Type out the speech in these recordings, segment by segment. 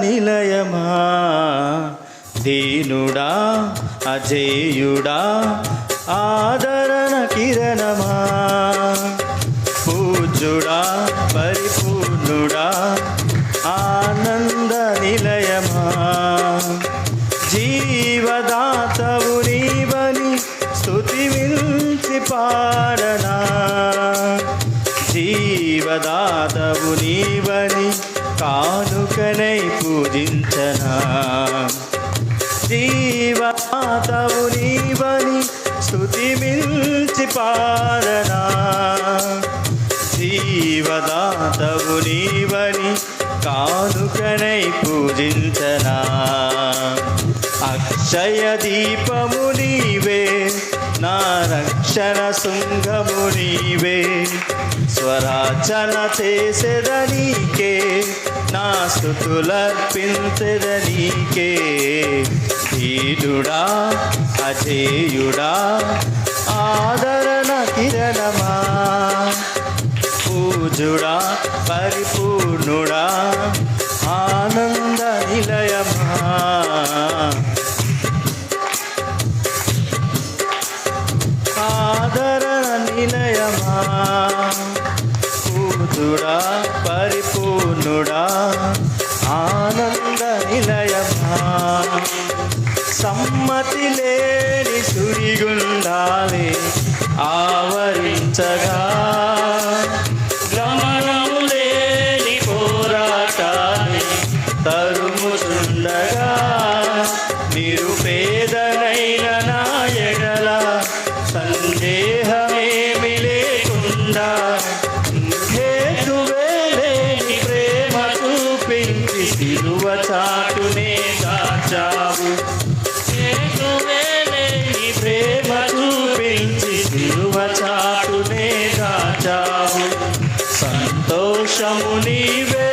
నిలయమా? దీనుడా అజేయుడా ఆదరణ కిరణమా? పూజుడా పరిపూర్ణుడా ఆనంద నిలయమా? జీవదాతవు నీవని స్తుతి మించి పాడనా? జీవదాతవు నీవని కానుకనై పూజించనా. జీవాతవు నీవని స్థుతి మించి పారనా. జీవదాతవు నీవని కానుకనై పూజించనా. అక్షయ దీపము నీవే నా రక్షణ శృంగము నీవే. స్వరాచన చేసేదనీకే నా స్థుతులర్పించదనీకే ధీరుడా అజేయుడా ఆదరణ కిరణమా. పూజుడా పరిపూర్ణుడా. కూతుడా పరిపూర్ణుడా ఆనంద నిలయమా? సమ్మతి లేని సురిగుండాలే ఆవరించగా. గమనము లేని పోరాటాలే తరుముతుండగా చూపించి సిలువ చాటునే దాచావు. హేతువే లేని ప్రేమ చూపించి సిలువ చాటునే దాచావు. సంతోషము నీవే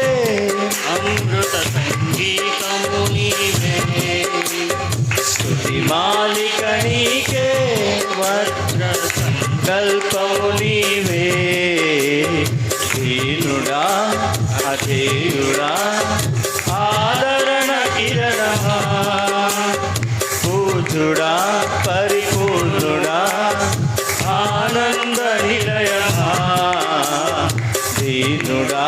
అమృత సంగీతము నీవే. స్థుతి మాలిక నీకే వజ్ర సంకల్పము నీవే. దీనుడా అదే అధీనుడా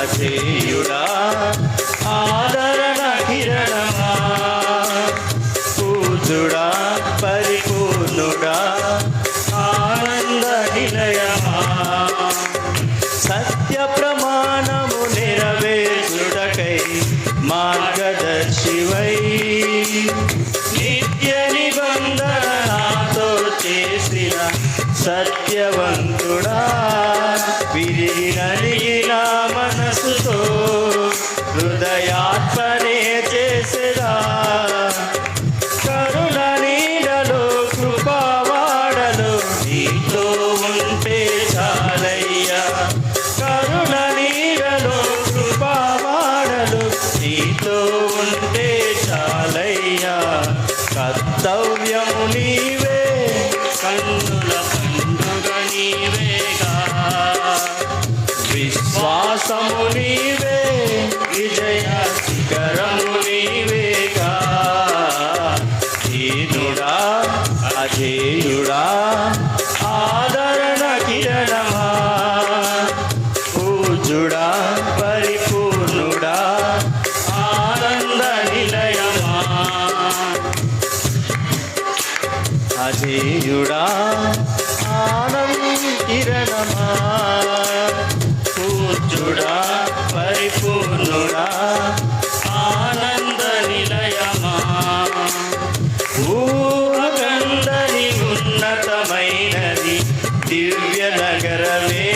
అధేయుడా ఆదరణ కిరణమా పూజుడా పరిపూర్ణుడా ఆనంద నిలయమా సత్య ప్రమాణము నెరవేర్చుటకై మార్గదర్శివై నిత్య నిబంధన నాతో చేసిన సత్యవంతుడా. ఉంటే చాలయ్యా కర్తవ్యము నీవే కన్నుల పండుగ నీవేగా విశ్వాసము నీవే విజయ శిఖరము నీవేగా హీనుడా అధేయుడా ఆదరణ కిరణమా. పూజుడా దివ్య నగరమే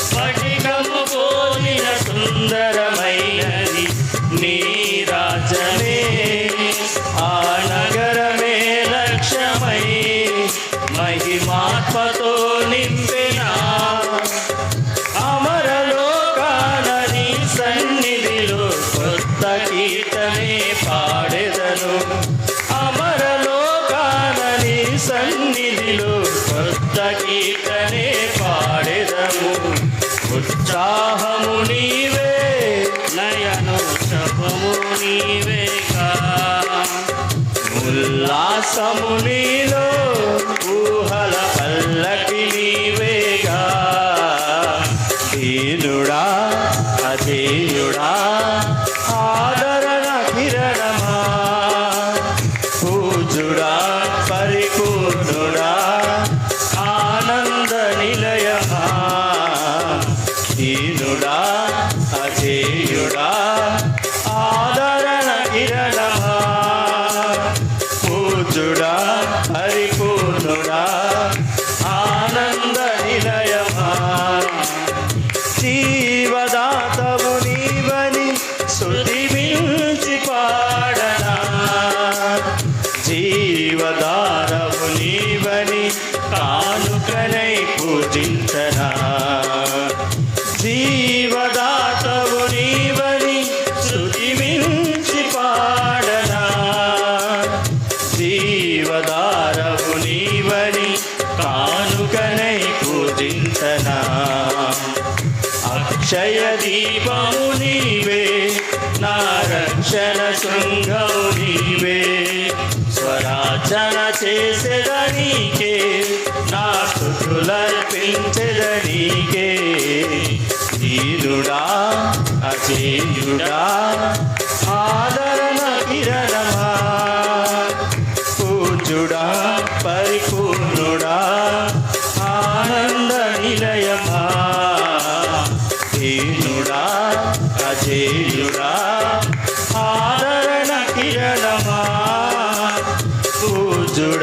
స్ఫటికము పోలిన సుందరమైనది నీ రాజమే ఆ నగరమే లక్ష్యమై మహిమాత్మతో నింపినా ఉల్లాసము నీలో ఊహల పల్లకి నీవేగా. దీనుడా అధేయుడా ఆదరణ కిరణమా. పూజుడా పరిపూర్ణుడా ఆనంద నిలయమా. దీనుడా అజేయుడా జీవదాతవు నీవని శృతి మించి పాడనా? జీవదారవు నీవని కానుకనై పూజించనా? జీవదాతవు నీవని శృతి మించి పాడనా? జీవదారవు నీవని కానుకనై పూజించనా? అక్షయ దీపము నీవే నా రక్షణ శృంగము నీవే స్వరాచన చేసేదనీకే నా స్థుతులర్పించదనీకే దీనుడా అజేయుడా ఆదరణ కిరణమా. పూజుడా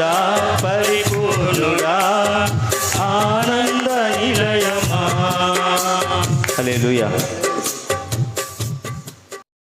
పరిపూర్ణుడా పరిపూర్ణుడా ఆనంద నిలయమా. అలే